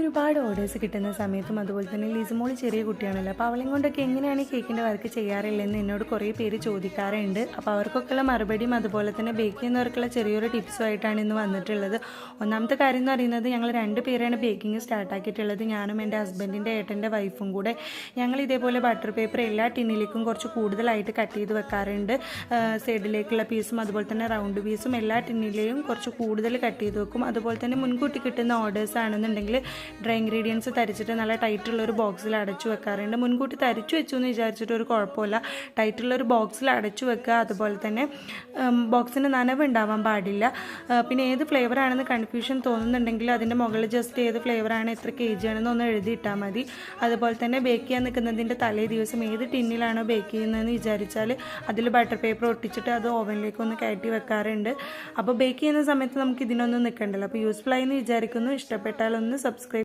ഒരുപാട് ഓർഡേഴ്സ് കിട്ടുന്ന സമയത്തും അതുപോലെ തന്നെ ലിസുമോൾ ചെറിയ കുട്ടിയാണല്ലോ. അപ്പോൾ അവളെയും കൊണ്ടൊക്കെ എങ്ങനെയാണ് ഈ കേക്കിന്റെ വർക്ക് ചെയ്യാറില്ലെന്ന് എന്നോട് കുറേ പേര് ചോദിക്കാറുണ്ട്. അപ്പോൾ അവർക്കൊക്കെയുള്ള മറുപടിയും അതുപോലെ തന്നെ ബേക്ക് ചെയ്യുന്നവർക്കുള്ള ചെറിയൊരു ടിപ്സും ആയിട്ടാണ് ഇന്ന് വന്നിട്ടുള്ളത്. ഒന്നാമത്തെ കാര്യം എന്ന് പറയുന്നത് ഞങ്ങൾ രണ്ട് പേരാണ് ബേക്കിംഗ് സ്റ്റാർട്ടാക്കിയിട്ടുള്ളത് ഞാനും എന്റെ ഹസ്ബൻഡിന്റെ ഏട്ടന്റെ വൈഫും കൂടെ. ഞങ്ങൾ ഇതേപോലെ ബട്ടർ പേപ്പർ എല്ലാ ടിന്നിലേക്കും കുറച്ച് കൂടുതലായിട്ട് കട്ട് ചെയ്ത് വെക്കാറുണ്ട്. സൈഡിലേക്കുള്ള പീസും അതുപോലെ തന്നെ റൗണ്ട് പീസും എല്ലാ ടിന്നിലെയും കുറച്ച് കൂടുതൽ കട്ട് ചെയ്ത് വെക്കും. അതുപോലെ തന്നെ മുൻകൂട്ടി കിട്ടുന്ന ഓർഡേഴ്സ് ആണെന്നുണ്ടെങ്കിൽ ഡ്രൈ ഇൻഗ്രീഡിയൻസ് തരിച്ചിട്ട് നല്ല ടൈറ്റുള്ള ഒരു ബോക്സിൽ അടച്ചു വെക്കാറുണ്ട്. മുൻകൂട്ടി തരിച്ചു വെച്ചു എന്ന് വിചാരിച്ചിട്ട് ഒരു കുഴപ്പമില്ല. ടൈറ്റുള്ള ഒരു ബോക്സിൽ അടച്ചു വെക്കുക. അതുപോലെ തന്നെ ബോക്സിന് നനവ് ഉണ്ടാവാൻ പാടില്ല. പിന്നെ ഏത് ഫ്ലേവറാണെന്ന് കൺഫ്യൂഷൻ തോന്നുന്നുണ്ടെങ്കിൽ അതിന്റെ മുകളിൽ ജസ്റ്റ് ഏത് ഫ്ലേവറാണ് എത്ര കെ ജി ആണെന്ന് ഒന്ന് എഴുതിയിട്ടാൽ മതി. അതുപോലെ തന്നെ ബേക്ക് ചെയ്യാൻ നിൽക്കുന്നതിന്റെ തലേ ദിവസം ഏത് ടിന്നിലാണോ ബേക്ക് ചെയ്യുന്നതെന്ന് വിചാരിച്ചാൽ അതിൽ ബട്ടർ പേപ്പർ ഒട്ടിച്ചിട്ട് അത് ഓവനിലേക്ക് ഒന്ന് കയറ്റി വെക്കാറുണ്ട്. അപ്പോൾ ബേക്ക് ചെയ്യുന്ന സമയത്ത് നമുക്ക് ഇതിനൊന്നും നിൽക്കണ്ടല്ലോ അപ്പോൾ യൂസ്ഫുൾ ആയി എന്ന് വിചാരിക്കുന്നു. ഇഷ്ടപ്പെട്ടാൽ ഒന്ന് സബ്സ്ക്രൈബ്